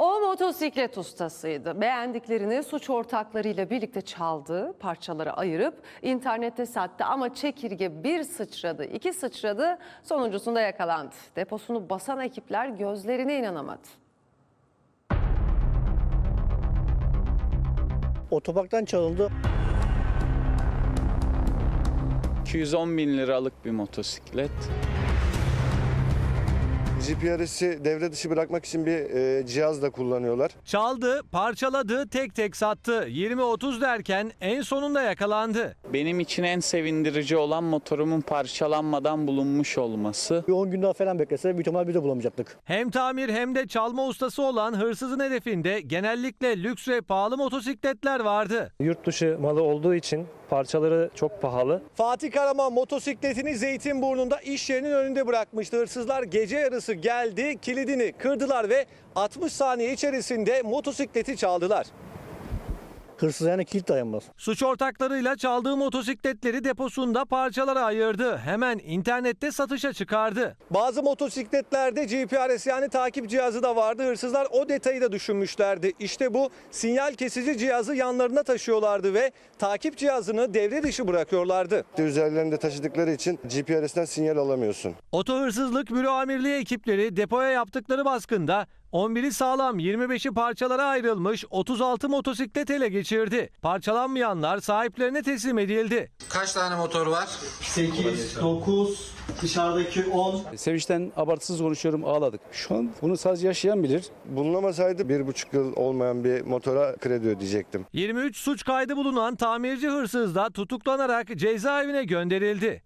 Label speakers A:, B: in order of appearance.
A: O motosiklet ustasıydı. Beğendiklerini suç ortaklarıyla birlikte çaldı, parçalara ayırıp internette sattı ama çekirge bir sıçradı, iki sıçradı, sonuncusunda yakalandı. Deposunu basan ekipler gözlerine inanamadı.
B: Otoparktan çalındı.
C: 210 bin liralık bir motosiklet.
D: GPRS'i devre dışı bırakmak için bir e, cihaz da kullanıyorlar.
E: Çaldı, parçaladı, tek tek sattı. 20-30 derken en sonunda yakalandı.
C: Benim için en sevindirici olan motorumun parçalanmadan bulunmuş olması.
B: Bir 10 gün daha falan beklese büyük ihtimal biz de bulamayacaktık.
E: Hem tamir hem de çalma ustası olan hırsızın hedefinde genellikle lüks ve pahalı motosikletler vardı.
F: Yurt dışı malı olduğu için parçaları çok pahalı.
G: Fatih Karaman motosikletini Zeytinburnu'nda iş yerinin önünde bırakmıştı. Hırsızlar gece yarısı geldi, kilidini kırdılar ve 60 saniye içerisinde motosikleti çaldılar.
B: Hırsız yani kilit dayanmaz.
E: Suç ortaklarıyla çaldığı motosikletleri deposunda parçalara ayırdı. Hemen internette satışa çıkardı.
G: Bazı motosikletlerde GPRS yani takip cihazı da vardı. Hırsızlar o detayı da düşünmüşlerdi. İşte bu sinyal kesici cihazı yanlarına taşıyorlardı ve takip cihazını devre dışı bırakıyorlardı.
D: Üzerlerinde taşıdıkları için GPRS'ten sinyal alamıyorsun.
E: Oto hırsızlık büro amirliği ekipleri depoya yaptıkları baskında 11'i sağlam 25'i parçalara ayrılmış 36 motosiklet ele geçirdi. Parçalanmayanlar sahiplerine teslim edildi.
H: Kaç tane motor var?
B: 8, 9, dışarıdaki 10.
I: Sevinçten abartısız konuşuyorum ağladık. Şu an bunu sadece yaşayan bilir.
D: Bulunamasaydı bir buçuk yıl olmayan bir motora kredi ödeyecektim.
E: 23 suç kaydı bulunan tamirci hırsız da tutuklanarak cezaevine gönderildi.